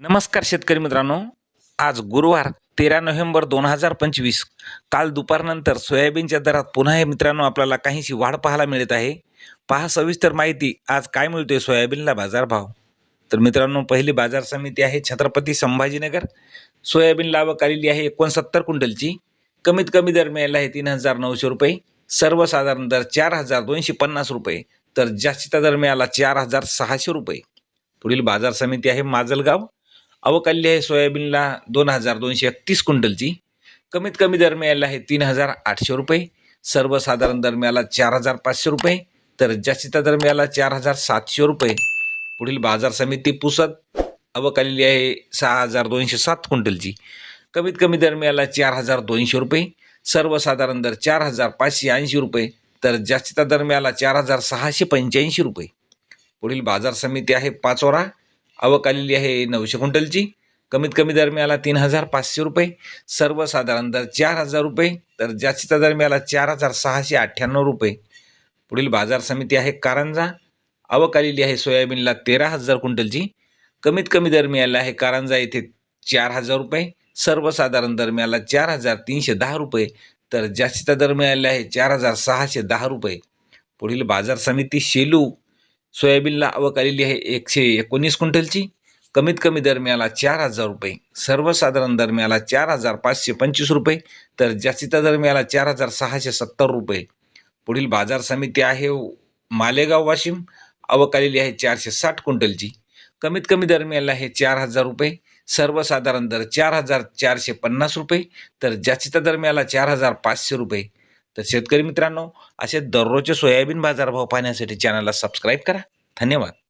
नमस्कार शेतकरी मित्रांनो. आज गुरुवार तेरा नोव्हेंबर दोन हजार पंचवीस. काल दुपारनंतर सोयाबीनच्या दरात पुन्हा हे मित्रांनो आपल्याला काहीशी वाढ पाहायला मिळत आहे. पहा सविस्तर माहिती. आज काय मिळतोय सोयाबीनला बाजारभाव? तर मित्रांनो पहिली बाजार समिती आहे छत्रपती संभाजीनगर. सोयाबीन लावक आलेली आहे एकोणसत्तर क्विंटलची. कमीत कमी दर मिळाला आहे तीन हजार नऊशे रुपये. सर्वसाधारण दर चार हजार दोनशे पन्नास रुपये. तर जास्तीचा दर मिळाला चार हजार सहाशे रुपये. पुढील बाजार समिती आहे माजलगाव. अवकाल्य आहे सोयाबीनला दोन हजार दोनशे एकतीस क्विंटलची. कमीत कमी दरम्याला आहे तीन हजार आठशे रुपये. सर्वसाधारण दरम्याला चार हजार पाचशे रुपये. तर जास्तीचा दरम्याला चार हजार सातशे रुपये. पुढील बाजार समिती पुसत अवकालेली आहे सहा हजार दोनशे सात क्विंटलची. कमीत कमी दरम्याला चार हजार दोनशे रुपये. सर्वसाधारण दर चार हजार पाचशे ऐंशी रुपये. तर जास्तीचा दरम्याला चार हजार सहाशे पंच्याऐंशी रुपये. पुढील बाजार समिती आहे पाचोरा. आवक आलेली आहे नऊशे क्विंटलची. कमीत कमी दर मिळाला तीन हजार पाचशे रुपये. सर्वसाधारण दर चार हजार रुपये. तर जास्तीचा दर मिळाला चार हजार सहाशे अठ्ठ्याण्णव रुपये. पुढील बाजार समिती आहे कारंजा. आवक आलेली आहे सोयाबीनला तेरा हजार क्विंटलची. कमीत कमी दर मिळाला आहे कारंजा येथे चार हजार रुपये. सर्वसाधारण दर मिळाला चार हजार तीनशे दहा रुपये. तर जास्तीचा दर मिळाला आहे चार हजार सहाशे दहा रुपये. पुढील बाजार समिती शेलू. सोयाबीनला आवक आलेली आहे एकशे एकोणीस क्विंटलची. कमीत कमी दर मिळाला चार हजार रुपये. सर्वसाधारण दर मिळाला चार हजार पाचशे पंचवीस रुपये. तर जास्तीचा दर मिळाला चार हजार सहाशे सत्तर रुपये. पुढील बाजार समिती आहे मालेगाव वाशिम. आवक आलेली आहे चारशे साठ क्विंटलची. कमीत कमी दर मिळाला आहे चार हजार रुपये. सर्वसाधारण दर चार हजार चारशे पन्नास रुपये. तर जास्तीचा दर मिळाला चार हजार पाचशे रुपये. तर शेतकरी मित्रांनो असे दररोजचे सोयाबीन बाजारभाव पाहण्यासाठी चॅनलला सबस्क्राईब करा. धन्यवाद.